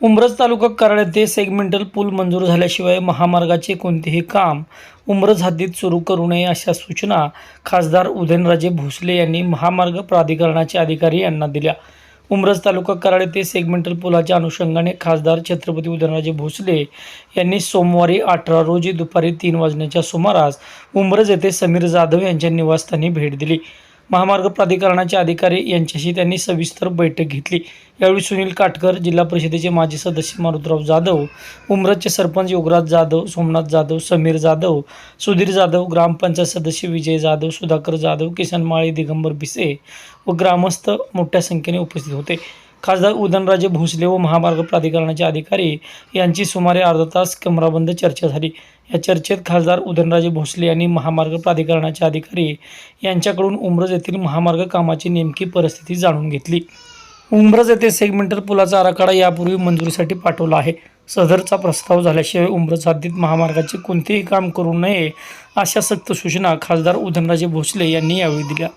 उमरज तालुका कराड येथे सेगमेंटल पूल मंजूर झाल्याशिवाय महामार्गाचे कोणतेही काम उमरज हद्दीत सुरू करू नये अशा सूचना खासदार उदयनराजे भोसले यांनी महामार्ग प्राधिकरणाचे अधिकारी यांना दिल्या. उमरज तालुका कराड येथे सेगमेंटल पुलाच्या अनुषंगाने खासदार छत्रपती उदयनराजे भोसले यांनी सोमवारी अठरा रोजी दुपारी तीन वाजण्याच्या सुमारास उमरज येथे समीर जाधव यांच्या निवासस्थानी भेट दिली. महामार्ग प्राधिकरणाचे अधिकारी यांच्याशी त्यांनी सविस्तर बैठक घेतली. यावेळी सुनील काटकर जिल्हा परिषदेचे माजी सदस्य मारुतराव जाधव उमरतचे सरपंच योगराज जाधव सोमनाथ जाधव समीर जाधव सुधीर जाधव ग्रामपंचायत सदस्य विजय जाधव सुधाकर जाधव किसन माळी दिगंबर भिसे व ग्रामस्थ मोठ्या संख्येने उपस्थित होते. खासदार उदयनराजे भोसले व महामार्ग प्राधिकरणाचे अधिकारी यांची सुमारे अर्धा तास कमराबंद चर्चा झाली. या चर्चेत खासदार उदयनराजे भोसले यांनी महामार्ग प्राधिकरणाचे अधिकारी यांच्याकडून उमरज येथील महामार्ग कामाची नेमकी परिस्थिती जाणून घेतली. उमरज येथे सेगमेंटर पुलाचा आराखडा यापूर्वी मंजुरीसाठी पाठवला आहे. सदरचा प्रस्ताव झाल्याशिवाय उमरज हद्दीत महामार्गाचे कोणतेही काम करू नये अशा सक्त सूचना खासदार उदयनराजे भोसले यांनी यावेळी दिल्या.